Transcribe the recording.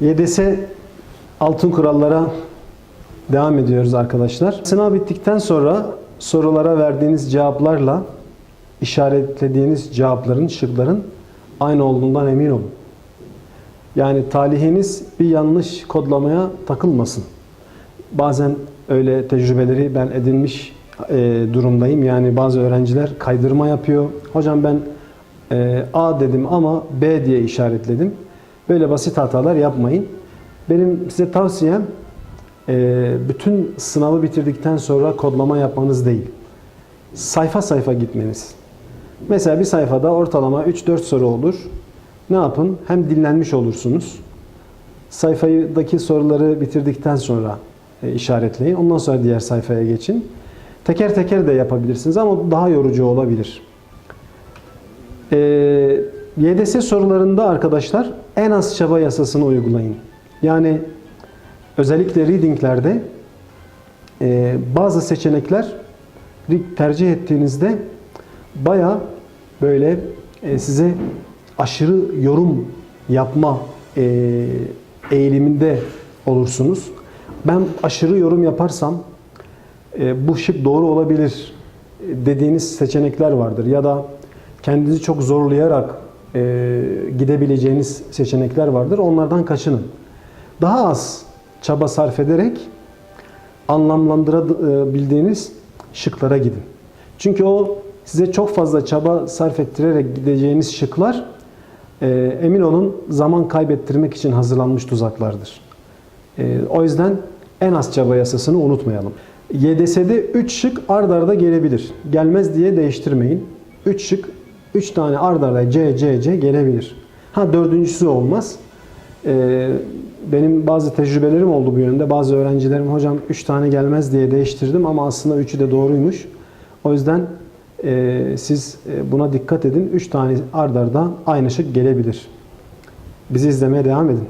YDS altın kurallara devam ediyoruz arkadaşlar. Sınav bittikten sonra sorulara verdiğiniz cevaplarla işaretlediğiniz cevapların, şıkların aynı olduğundan emin olun. Yani talihiniz bir yanlış kodlamaya takılmasın. Bazen öyle tecrübeleri ben edinmiş e, durumdayım. Yani bazı öğrenciler kaydırma yapıyor. Hocam ben e, A dedim ama B diye işaretledim. Böyle basit hatalar yapmayın. Benim size tavsiyem e, bütün sınavı bitirdikten sonra kodlama yapmanız değil. Sayfa sayfa gitmeniz. Mesela bir sayfada ortalama 3-4 soru olur. Ne yapın? Hem dinlenmiş olursunuz. Sayfadaki soruları bitirdikten sonra e, işaretleyin. Ondan sonra diğer sayfaya geçin. Teker teker de yapabilirsiniz ama daha yorucu olabilir. Ee, YDS sorularında arkadaşlar en az çaba yasasını uygulayın. Yani özellikle readinglerde e, bazı seçenekler tercih ettiğinizde baya böyle e, size aşırı yorum yapma e, eğiliminde olursunuz. Ben aşırı yorum yaparsam e, bu şık doğru olabilir dediğiniz seçenekler vardır. Ya da kendinizi çok zorlayarak e, gidebileceğiniz seçenekler vardır. Onlardan kaçının. Daha az çaba sarf ederek anlamlandırabildiğiniz şıklara gidin. Çünkü o size çok fazla çaba sarf ettirerek gideceğiniz şıklar e, emin olun zaman kaybettirmek için hazırlanmış tuzaklardır. E, o yüzden en az çaba yasasını unutmayalım. YDS'de 3 şık ard arda gelebilir. Gelmez diye değiştirmeyin. 3 şık 3 tane ard arda C, C, C gelebilir. Ha dördüncüsü olmaz. Ee, benim bazı tecrübelerim oldu bu yönde. Bazı öğrencilerim hocam 3 tane gelmez diye değiştirdim ama aslında 3'ü de doğruymuş. O yüzden e, siz e, buna dikkat edin. 3 tane ard arda aynı şık gelebilir. Bizi izlemeye devam edin.